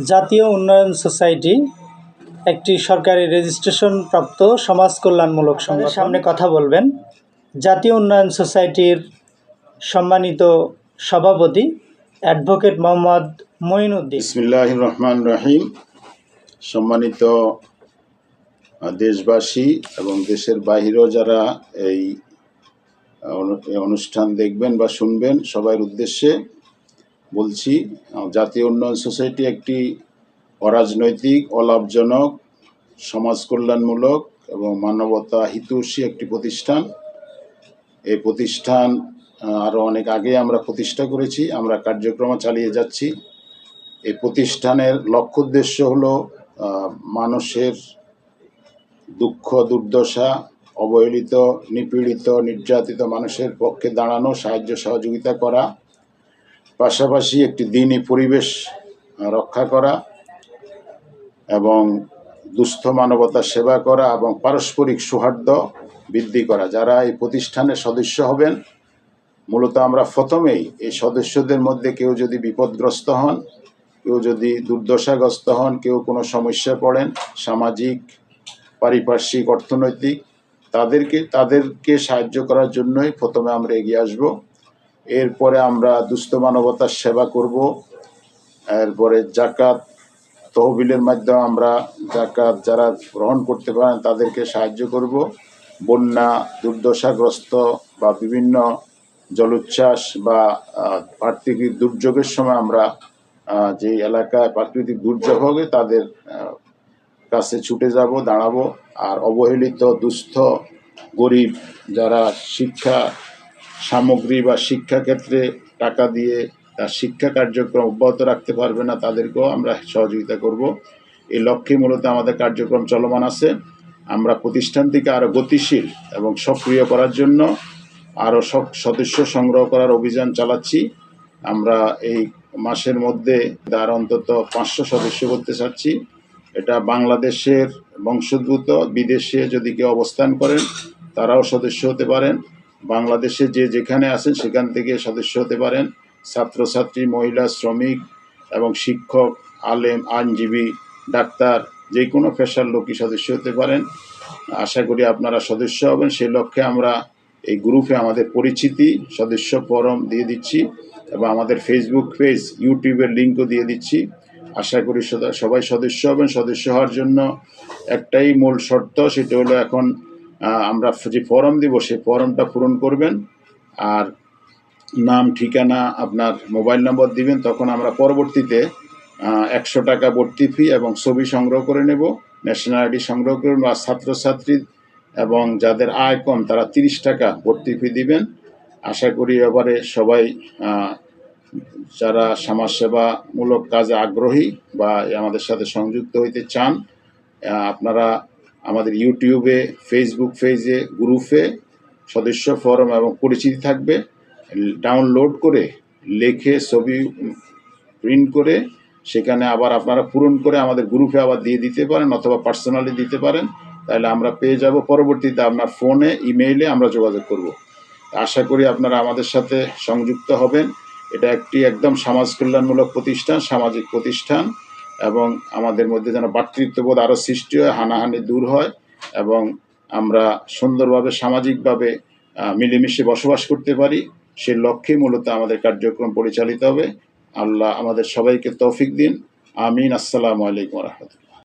জাতীয় উন্নয়ন সোসাইটি একটি সরকারি রেজিস্ট্রেশন প্রাপ্ত সমাজ কল্যাণমূলক সংগঠন। সামনে কথা বলবেন। জাতীয় উন্নয়ন সোসাইটির সম্মানিত সভাপতি অ্যাডভোকেট মোহাম্মদ মঈনুদ্দিন। রহমান রহিম। সম্মানিত দেশবাসী এবং দেশের বাহিরেও যারা এই অনু- এই অনুষ্ঠান দেখবেন বা শুনবেন সবার উদ্দেশ্যে বলছি জাতীয় উন্নয়ন সোসাইটি একটি অরাজনৈতিক, অলাভজনক সমাজ কল্যাণমূলক এবং মানবতা হিতৈষী একটি প্রতিষ্ঠান। এই প্রতিষ্ঠান আরও অনেক আগে আমরা প্রতিষ্ঠা করেছি, আমরা কার্যক্রম চালিয়ে যাচ্ছি। এই প্রতিষ্ঠানের লক্ষ্য উদ্দেশ্য হলো মানুষের দুঃখ, দুর্দশা, অবহেলিত, নিপীড়িত, নির্যাতিত মানুষের পক্ষে দাঁড়ানো, সাহায্য সহযোগিতা করা পাশাপাশি একটি দিনই পরিবেশ রক্ষা করা এবং দুস্থ মানবতার সেবা করা এবং পারস্পরিক সৌহার্দ্য বৃদ্ধি করা। যারা এই প্রতিষ্ঠানের সদস্য হবেন, মূলত আমরা প্রথমেই এই সদস্যদের মধ্যে কেউ যদি বিপদগ্রস্ত হন, কেউ যদি দুর্দশাগ্রস্ত হন, কেউ কোনো সমস্যায় পড়েন, সামাজিক, পারিপার্শ্বিক, অর্থনৈতিক, তাদেরকে তাদেরকে সাহায্য করার জন্যই প্রথমে আমরা এগিয়ে আসব। এরপরে আমরা দুস্থ মানবতার সেবা করব। এরপরে জাকাত তহবিলের মাধ্যমে আমরা জাকাত যারা গ্রহণ করতে পারেন তাদেরকে সাহায্য করব। বন্যা, দুর্দশাগ্রস্ত বা বিভিন্ন জলোচ্ছ্বাস বা প্রাকৃতিক দুর্যোগের সময় আমরা যে এলাকায় প্রাকৃতিক দুর্যোগ হবে তাদের কাছে ছুটে যাব, দাঁড়াবো। আর অবহেলিত, দুস্থ, গরিব যারা শিক্ষা সামগ্রী বা শিক্ষা ক্ষেত্রে টাকা দিয়ে তার শিক্ষা কার্যক্রম অব্যাহত রাখতে পারবে না, তাদেরকেও আমরা সহযোগিতা করব। এই লক্ষ্যে মূলত আমাদের কার্যক্রম চলমান আছে। আমরা প্রতিষ্ঠানটিকে আরও গতিশীল এবং সক্রিয় করার জন্য আরও সদস্য সংগ্রহ করার অভিযান চালাচ্ছি। আমরা এই মাসের মধ্যে তার অন্তত পাঁচশো সদস্য করতে চাচ্ছি। এটা বাংলাদেশের বংশোদ্ভূত, বিদেশে যদি কেউ অবস্থান করেন, তারাও সদস্য হতে পারেন। বাংলাদেশে যে যেখানে আছেন সেখান থেকে সদস্য হতে পারেন। ছাত্রছাত্রী, মহিলা, শ্রমিক এবং শিক্ষক, আলেম, আইনজীবী, ডাক্তার, যে কোনো পেশার লোকই সদস্য হতে পারেন। আশা করি আপনারা সদস্য হবেন। সেই লক্ষ্যে আমরা এই গ্রুপে আমাদের পরিচিতি, সদস্য ফরম দিয়ে দিচ্ছি এবং আমাদের ফেসবুক পেজ ইউটিউবের লিঙ্কও দিয়ে দিচ্ছি। আশা করি সবাই সদস্য হবেন। সদস্য হওয়ার জন্য একটাই মূল শর্ত, সেটা হলো এখন আমরা যে ফর্ম দিব সেই ফর্মটা পূরণ করবেন। আর নাম, ঠিকানা, আপনার মোবাইল নম্বর দিবেন, তখন আমরা পরবর্তীতে একশো টাকা ভর্তি ফি এবং ছবি সংগ্রহ করে নেব ন্যাশনাল আইডি সংগ্রহ করুন আর ছাত্রছাত্রী এবং যাদের আয় কম, তারা তিরিশ টাকা ভর্তি ফি দিবেন। আশা করি এবারে সবাই যারা সমাজসেবামূলক কাজে আগ্রহী বা আমাদের সাথে সংযুক্ত হইতে চান আপনারা আমাদের ইউটিউবে ফেসবুক পেজে গ্রুপে সদস্য ফরম এবং পরিচিতি থাকবে। ডাউনলোড করে লেখে ছবি প্রিন্ট করে সেখানে আবার আপনারা পূরণ করে আমাদের গ্রুপে আবার দিয়ে দিতে পারেন অথবা পার্সোনালি দিতে পারেন। তাহলে আমরা পেয়ে যাব। পরবর্তীতে আপনার ফোনে ইমেইলে আমরা যোগাযোগ করব। আশা করি আপনারা আমাদের সাথে সংযুক্ত হবেন। এটা একটি একদম সমাজ কল্যাণমূলক প্রতিষ্ঠান, সামাজিক প্রতিষ্ঠান। এবং আমাদের মধ্যে যেন ভাতৃত্ববোধ আরও সৃষ্টি হয়, হানাহানি দূর হয় এবং আমরা সুন্দরভাবে, সামাজিকভাবে মিলেমিশে বসবাস করতে পারি। সে লক্ষ্যে মূলত আমাদের কার্যক্রম পরিচালিত হবে। আল্লাহ আমাদের সবাইকে তৌফিক দিন। আমিন। আসসালামু আলাইকুম রহমতুল্লাহ।